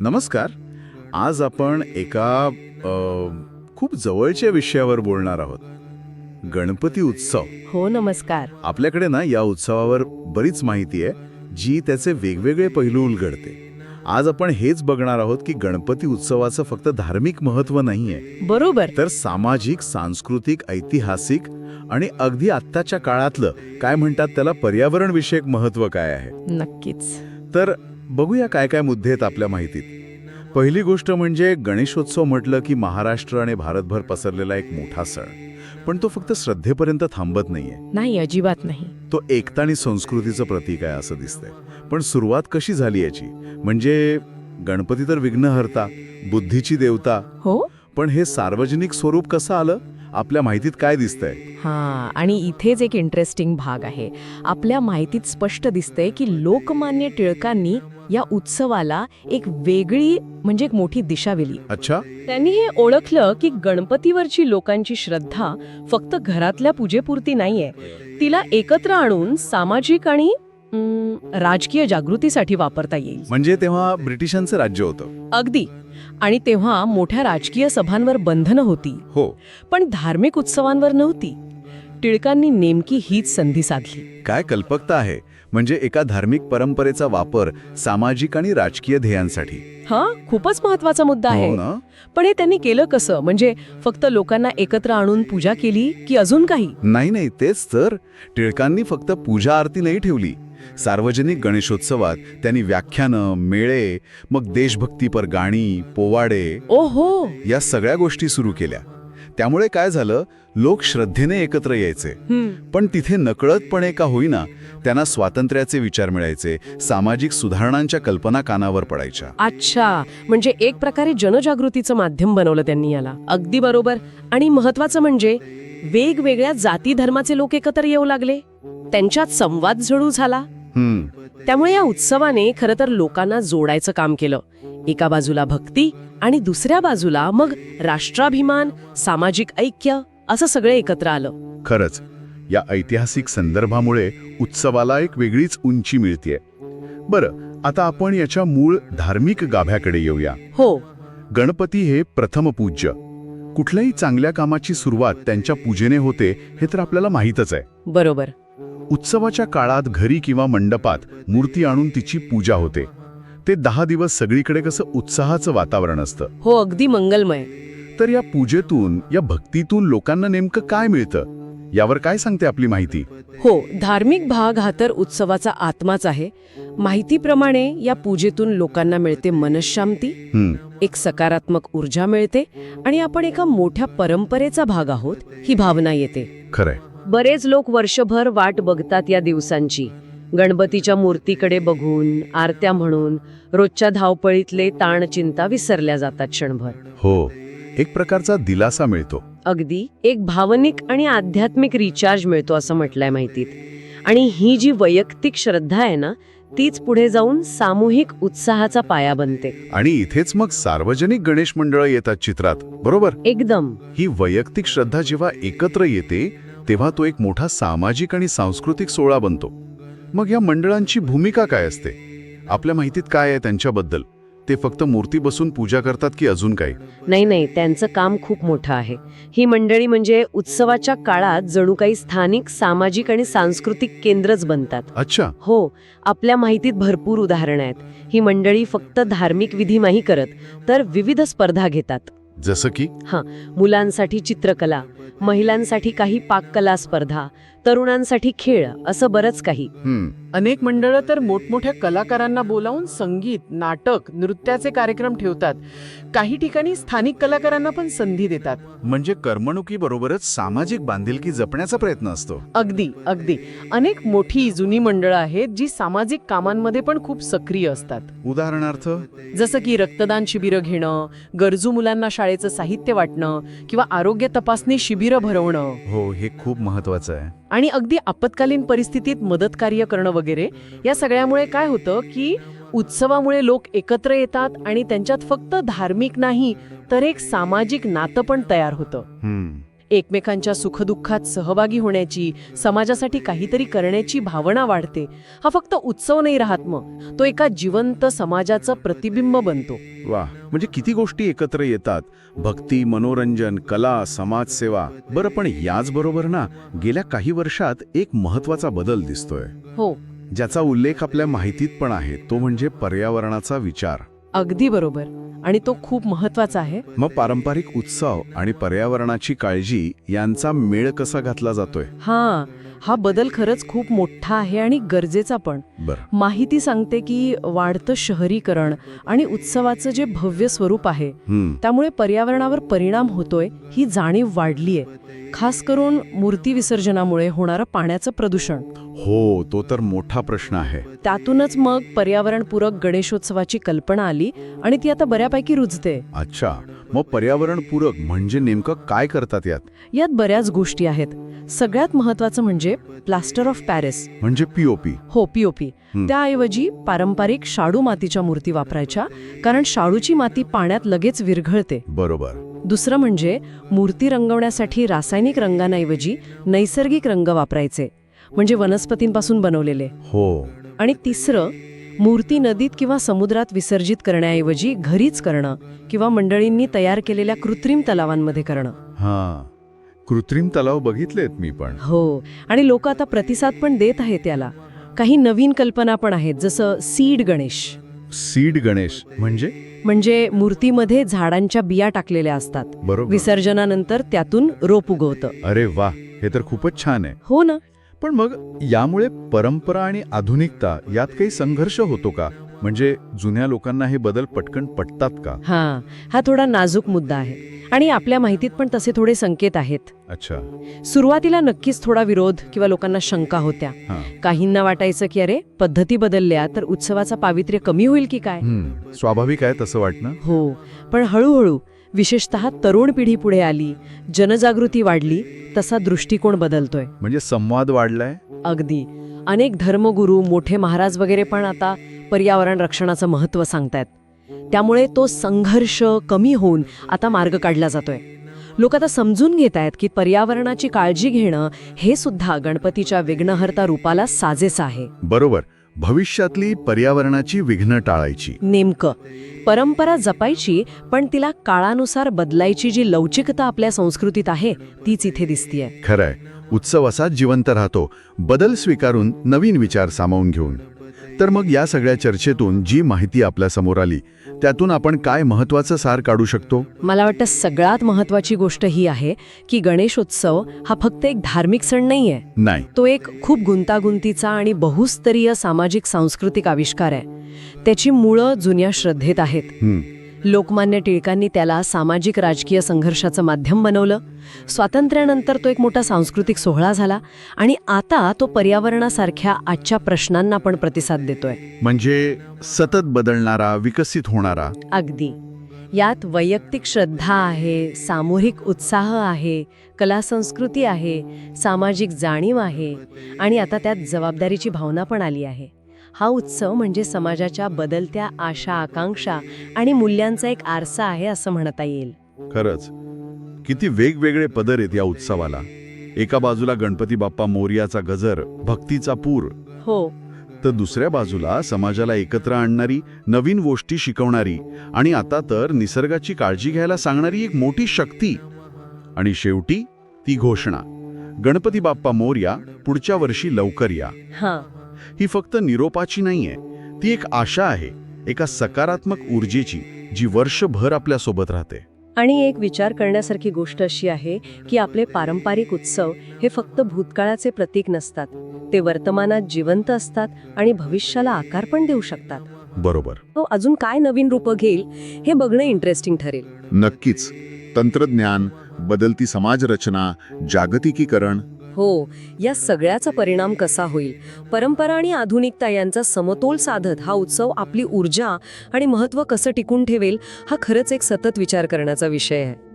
नमस्कार. आज आपण एका अ, खूप जवळच्या विषयावर बोलणार आहोत. गणपती उत्सव. हो नमस्कार. आपल्याकडे ना या उत्सवावर बरीच माहिती आहे जी त्याचे वेगवेगळे पैलू उलगडते. आज आपण हेच बघणार आहोत की गणपती उत्सवाचं फक्त धार्मिक महत्त्व नाहीये. बरोबर. तर सामाजिक सांस्कृतिक ऐतिहासिक आणि अगदी आत्ताच्या काळातलं काय म्हणतात त्याला पर्यावरण विषयक महत्त्व काय आहे? नक्कीच. तर बघूया काय काय मुद्दे आहेत आपल्या माहितीत. पहिली गोष्ट म्हणजे गणेशोत्सव म्हटलं की महाराष्ट्र आणि भारतभर पसरलेला एक मोठा सण. पण तो फक्त श्रद्धेपर्यंत थांबत नाहीये. नाही अजिबात नाही. तो एकता आणि संस्कृतीचं प्रतीक आहे असं दिसतंय. पण सुरुवात कशी झाली याची? म्हणजे गणपती तर विघ्नहर्ता बुद्धीची देवता. हो? पण हे सार्वजनिक स्वरूप कसं आलं? आपल्या माहितीत काय दिसतंय? हा आणि इथेच एक इंटरेस्टिंग भाग आहे. आपल्या माहितीत स्पष्ट दिसतंय की लोकमान्य टिळकांनी या उत्सवाला एक वेगळी म्हणजे एक मोठी दिशा दिली. अच्छा. त्यांनी हे ओळखलं की गणपतीवरची लोकांची श्रद्धा फक्त घरातल्या पूजेपुरती नाहीये. तिला एकत्र आणून सामाजिक आणि राजकीय जागृतीसाठी वापरता येईल. म्हणजे तेव्हा ब्रिटिशांचं राज्य होतं. अगदी. आणि तेव्हा मोठ्या राजकीय सभांवर बंधनं होती. हो. पण धार्मिक उत्सवांवर नव्हती. टिळकांनी नेमकी हीच संधी साधली. काय कल्पकता आहे? म्हणजे एका धार्मिक परंपरेचा वापर सामाजिक आणि राजकीय ध्येयांसाठी. हा खूपच महत्त्वाचा मुद्दा आहे. हो ना? पण हे त्यांनी केलं कसं? म्हणजे फक्त लोकांना एकत्र आणून पूजा केली की अजून काही? नाही नाही तेच तर. टिळकांनी फक्त पूजा आरती नाही ठेवली. सार्वजनिक गणेशोत्सवात त्यांनी व्याख्यानं मेळे मग देशभक्तीपर गाणी पोवाडे ओहो! या सगळ्या गोष्टी सुरू केल्या. त्यामुळे काय झालं लोक श्रद्धेने एकत्र यायचे. पण तिथे नकळतपणे का होईना त्यांना स्वातंत्र्याचे विचार मिळायचे सामाजिक सुधारणांच्या कल्पना कानावर पडायच्या. अच्छा! म्हणजे एक प्रकारे जनजागृतीचं माध्यम बनवलं त्यांनी याला. अगदी बरोबर. आणि महत्वाचं म्हणजे वेगवेगळ्या जाती धर्माचे लोक एकत्र येऊ लागले? त्यांच्यात संवाद जळू झाला. हम्म. त्यामुळे या उत्सवाने खरं तर लोकांना जोडायचं काम केलं. एका बाजूला भक्ती आणि दुसऱ्या बाजूला मग राष्ट्राभिमान सामाजिक ऐक्य असं सगळं एकत्र आलं. खरंच या ऐतिहासिक संदर्भामुळे उत्सवाला एक वेगळीच उंची मिळतीये. बरं आता आपण याच्या मूळ धार्मिक गाभ्याकडे येऊया. हो. गणपती हे प्रथम पूज्य. कुठल्याही चांगल्या कामाची सुरुवात त्यांच्या पूजेने होते हे तर आपल्याला माहीतच आहे. बरोबर. उत्सवाच्या काळात घरी किंवा मंडपात मूर्ती आणून तिची पूजा होते. ते दहा दिवस सगळीकडे कसं उत्साहाचं वातावरण असतं. हो अगदी मंगलमय. तर या पूजेतून या भक्तीतून लोकांना नेमकं काय मिळतं? यावर काय सांगते आपली माहिती? हो धार्मिक भाग हा तर उत्सवाचा आत्माच आहे. माहितीप्रमाणे या पूजेतून लोकांना मिळते मनशांती एक सकारात्मक ऊर्जा मिळते आणि आपण एका मोठ्या परंपरेचा भाग आहोत ही भावना येते. खरंय. बरेच लोक वर्षभर वाट बघतात या दिवसांची. गणपतीच्या मूर्तीकडे बघून आरत्या म्हणून रोजच्या धावपळीतले ताण चिंता विसरल्या जातात क्षणभर. हो एक प्रकारचा दिलासा मिळतो. अगदी एक भावनिक आणि आध्यात्मिक रिचार्ज मिळतो असं म्हटलंय माहितीत. आणि ही जी वैयक्तिक श्रद्धा आहे ना तीच पुढे जाऊन सामूहिक उत्साहाचा पाया बनते. आणि इथेच मग सार्वजनिक गणेश मंडळं येतात चित्रात बरोबर? एकदम. ही वैयक्तिक श्रद्धा जेव्हा एकत्र येते तेव्हा तो एक मोठा सामाजिक आणि सांस्कृतिक सोहळा बनतो. मग या मंडळांची भूमिका काय असते? आपल्या माहितीत काय आहे त्यांच्याबद्दल? ते फक्त मूर्ती बसून पूजा करतात की अजून काही? नाही नाही त्यांचं काम खूप मोठं आहे. ही मंडळी म्हणजे उत्सवाच्या काळात जणू काही स्थानिक सामाजिक आणि सांस्कृतिक केंद्रच बनतात. अच्छा. हो आपल्या माहितीत भरपूर उदाहरणं आहेत. ही मंडळी फक्त धार्मिक विधी नाही करत तर विविध स्पर्धा घेतात. जसं की? मुलांसाठी चित्रकला महिलांसाठी काही पाककला स्पर्धा तरुणांसाठी खेळ असं बरंच काही. अनेक मंडळं तर मोठमोठ्या कलाकारांना बोलावून संगीत नाटक नृत्याचे कार्यक्रम ठेवतात. काही ठिकाणी स्थानिक कलाकारांना पण संधी देतात. म्हणजे करमणुकीबरोबरच सामाजिक बांधिलकी जपण्याचा प्रयत्न असतो. अगदी अगदी. अनेक मोठी जुनी मंडळं आहेत जी सामाजिक कामांमध्ये पण खूप सक्रिय असतात. उदाहरणार्थ? जसं की रक्तदान शिबिरं घेणं गरजू मुलांना शाळेचं साहित्य वाटणं किंवा आरोग्य तपासणी शिबिरं भरवणं. हो हे खूप महत्वाचं आहे. आणि अगदी आपत्कालीन परिस्थितीत मदत कार्य करणं वगैरे या सगळ्यामुळे काय होतं की उत्सवामुळे लोक एकत्र येतात आणि त्यांच्यात फक्त धार्मिक नाही तर एक सामाजिक नातं पण तयार होतं. एकमेकांच्या सुखदुःखात सहभागी होण्याची समाजासाठी काहीतरी करण्याची भावना वाढते. हा फक्त उत्सव नाही राहत मग तो एका जिवंत समाजाचं प्रतिबिंब बनतो. वा म्हणजे किती गोष्टी एकत्र येतात. भक्ती मनोरंजन कला समाजसेवा. बरं पण याचबरोबर ना गेल्या काही वर्षात एक महत्त्वाचा बदल दिसतोय. हो. ज्याचा उल्लेख आपल्या माहितीत पण आहे तो म्हणजे पर्यावरणाचा विचार. अगदी बरोबर. आणि तो खूप महत्त्वाचा आहे. मग पारंपरिक उत्सव आणि पर्यावरणाची काळजी यांचा मेळ कसा घातला जातोय? हा. हा बदल खरंच खूप मोठा आहे आणि गरजेचा पण. माहिती सांगते की वाढतं शहरीकरण आणि उत्सवाचं जे भव्य स्वरूप आहे त्यामुळे पर्यावरणावर परिणाम होतोय ही जाणीव वाढलीय. खास करून मूर्ती विसर्जनामुळे होणारं पाण्याचं प्रदूषण. हो तो तर मोठा प्रश्न आहे. त्यातूनच मग पर्यावरणपूरक गणेशोत्सवाची कल्पना आली आणि ती आता बऱ्यापैकी रुजते. अच्छा मग पर्यावरणपूरक म्हणजे नेमकं काय करतात यात? यात बऱ्याच गोष्टी आहेत. सगळ्यात महत्वाचं म्हणजे प्लास्टर ऑफ पॅरिस म्हणजे पीओपी हो पीओपी. त्याऐवजी पारंपरिक शाडू मातीच्या मूर्ती वापरायच्या कारण शाडूची माती पाण्यात लगेच विरघळते. बरोबर. दुसरं म्हणजे मूर्ती रंगवण्यासाठी रासायनिक रंगांऐवजी नैसर्गिक रंग वापरायचे म्हणजे वनस्पतींपासून बनवलेले. हो. आणि तिसरं मूर्ती नदीत किंवा समुद्रात विसर्जित करण्याऐवजी घरीच करणं किंवा मंडळींनी तयार केलेल्या कृत्रिम तलावांमध्ये करणं. हा. कृत्रिम तलाव बघितलेत मी पण. हो आणि लोक आता प्रतिसाद पण देत आहेत त्याला. काही नवीन कल्पना पण आहेत जसं सीड गणेश. सीड गणेश म्हणजे? म्हणजे मूर्तीमध्ये झाडांच्या बिया टाकलेल्या असतात. बरोबर. विसर्जनानंतर त्यातून रोप उगवतं. अरे वा हे तर खूपच छान आहे. हो ना. पण मग यामुळे परंपरा आणि आधुनिकता यात काही संघर्ष होतो का? म्हणजे जुन्या लोकांना हे बदल पटकन पटतात का? हा हा थोडा नाजूक मुद्दा आहे. आणि आपल्या माहितीत पण तसे थोडे संकेत आहेत. अच्छा. सुरुवातीला नक्कीच थोडा विरोध किंवा लोकांना शंका होत्या. काहींना वाटायचं की अरे पद्धती बदलल्या तर उत्सवाचा पावित्र्य कमी होईल की काय? स्वाभाविक आहे तसं वाटणं? हो. पण हळूहळू विशेषतः तरुण पिढी पुढे आली जनजागृती वाढली तसा दृष्टिकोन बदलतोय. म्हणजे संवाद वाढलाय? अगदी. अनेक धर्मगुरू मोठे महाराज वगैरे पण आता पर्यावरण रक्षणाचं महत्त्व सांगतायत. त्यामुळे तो संघर्ष कमी होऊन आता मार्ग काढला जातोय. लोक आता समजून घेत आहेत की पर्यावरणाची काळजी घेणं हे सुद्धा गणपतीच्या विघ्नहर्ता रूपाला साजेसं आहे. बरोबर. भविष्यातली पर्यावरणाची विघ्न टाळायची. नेमकं. परंपरा जपायची पण तिला काळानुसार बदलायची जी लवचिकता आपल्या संस्कृतीत आहे तीच इथे दिसतीये. खरंय. उत्सव असाच जिवंत राहतो. बदल स्वीकारून नवीन विचार सामावून घेऊन. तर मग या सगळ्या चर्चेतून जी माहिती आपल्यासमोर आली त्यातून आपण काय महत्वाचं सार काढू शकतो? मला वाटतं सगळ्यात महत्वाची गोष्ट ही आहे की गणेशोत्सव हा फक्त एक धार्मिक सण नाहीये. नाही. तो एक खूप गुंतागुंतीचा आणि बहुस्तरीय सामाजिक सांस्कृतिक आविष्कार आहे. त्याची मुळं जुन्या श्रद्धेत आहेत. लोकमान्य टिळकांनी त्याला सामाजिक राजकीय संघर्षाचं माध्यम बनवलं. स्वातंत्र्यानंतर तो एक मोठा सांस्कृतिक सोहळा झाला आणि आता तो पर्यावरणासारख्या आजच्या प्रश्नांना पण प्रतिसाद देतोय. म्हणजे सतत बदलणारा विकसित होणारा? अगदी. यात वैयक्तिक श्रद्धा आहे सामूहिक उत्साह आहे कला संस्कृती आहे सामाजिक जाणीव आहे आणि आता त्यात जबाबदारीची भावना पण आली आहे. हा उत्सव म्हणजे समाजाच्या बदलत्या आशा आकांक्षा आणि मूल्यांचा एक आरसा आहे असं म्हणता येईल. खरंच. किती वेगवेगळे पदर आहेत या उत्सवाला. एका बाजूला गणपती बाप्पा मोर्याचा गजर भक्तीचा पूर. हो. तर दुसऱ्या बाजूला समाजाला एकत्र आणणारी नवीन गोष्टी शिकवणारी आणि आता तर निसर्गाची काळजी घ्यायला सांगणारी एक मोठी शक्ती. आणि शेवटी ती घोषणा. गणपती बाप्पा मोर्या पुढच्या वर्षी लवकर या. हां फक्त निरोपाची नाहीये. ती एक आशा आहे एका सकारात्मक ऊर्जेची जी वर्षभर आपल्यासोबत राहते. आणि एक विचार करण्यासारखी गोष्ट अशी आहे की आपले पारंपरिक उत्सव हे फक्त भूतकाळाचे प्रतीक नसतात. ते वर्तमानात जिवंत असतात आणि भविष्याला आकार पण देऊ शकतात. बरोबर. तो अजून काय नवीन रूपं घेईल हे बघणं इंटरेस्टिंग ठरेल. नक्कीच. तंत्रज्ञान बदलती समाजरचना जागतिकीकरण हो या सगळ्याचा परिणाम कसा होईल? परंपरा आणि आधुनिकता यांचा समतोल साधत हा उत्सव आपली ऊर्जा आणि महत्त्व कसं टिकून ठेवेल हा खरंच एक सतत विचार करण्याचा विषय आहे.